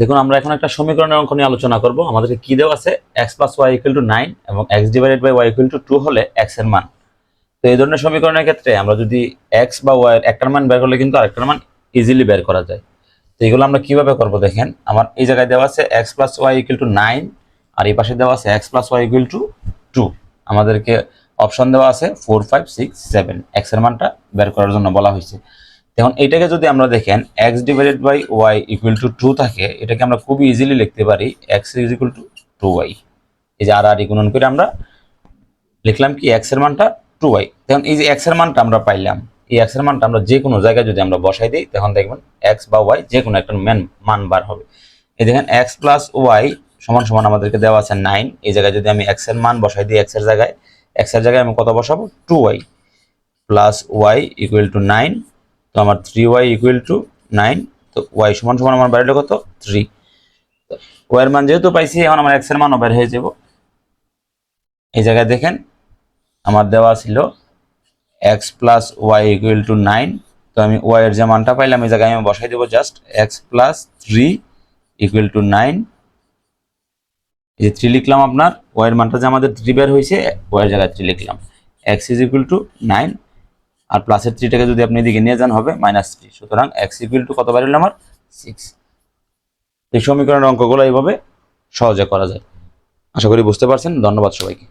দেখুন, আমরা এখন একটা সমীকরণের অঙ্ক নিয়ে আলোচনা করব। আমাদেরকে কি দেওয়া আছে? X plus y equal to nine এবং x divided by y equal to two হলে এক্সের মান। তো এই ধরনের সমীকরণের ক্ষেত্রে আমরা যদি এক্স বা ওয়াই একটার মান বের করলে কিন্তু আরেকটার মান ইজিলি বের করা যায়। তো এগুলো আমরা কীভাবে করব দেখেন? আমার এই জায়গায় দেওয়া আছে x plus y equal to nine আর এই পাশে দেওয়া আছে x plus y equal to two আমাদেরকে অপশন দেওয়া আছে ফোর ফাইভ সিক্স সেভেন এক্সের মানটা বের করার জন্য বলা হয়েছে। এখন এইটাকে যদি আমরা দেখেন x divided by y equal to two থাকে, এটাকে আমরা খুবই ইজিলি লিখতে পারি x is equal to two y এই যে আর আর গুণন করে আমরা লিখলাম কি এক্সের মানটা টু ওয়াই তখন এই যে এক্সের মানটা আমরা পাইলাম, এই এক্সের মানটা আমরা যে কোনো জায়গায় যদি আমরা বসাই দিই, তখন দেখবেন এক্স বা ওয়াই যে কোনো একটা ম্যান মান বার হবে। এই দেখেন এক্স প্লাস ওয়াই সমান সমান আমাদেরকে দেওয়া আছে নাইন এই জায়গায় যদি আমি এক্সের মান বসাই দিই এক্সের জায়গায় এক্সের জায়গায় আমি কত বসাবো? Two y plus y equal to nine তো আমার three y equal to nine তো ওয়াই সমান সমান আমার বাইরে কত? থ্রি ওয়াইয়ের মান যেহেতু পাইছি, এখন আমার এক্সের মানও বের হয়ে যাব। এই জায়গায় দেখেন, আমার দেওয়া ছিল x plus y equal to nine তো আমি ওয়াই এর যে মানটা পাইলাম, এই জায়গায় আমি বসাই দেবো just x plus three equal to nine এই যে থ্রি লিখলাম আপনার ওয়াই এর মানটা যে আমাদের থ্রি বের হয়েছে ওয়াই এর জায়গায় থ্রি লিখলাম। X is equal to nine আর প্লাসের থ্রিটাকে যদি আপনি এদিকে নিয়ে যান হবে মাইনাস থ্রি সুতরাং এক্স ইকুয়াল টু কত বাড়িল আমার? সিক্স এই সমীকরণের অঙ্কগুলো এইভাবে সহজে করা যায়। আশা করি বুঝতে পারছেন। ধন্যবাদ সবাইকে।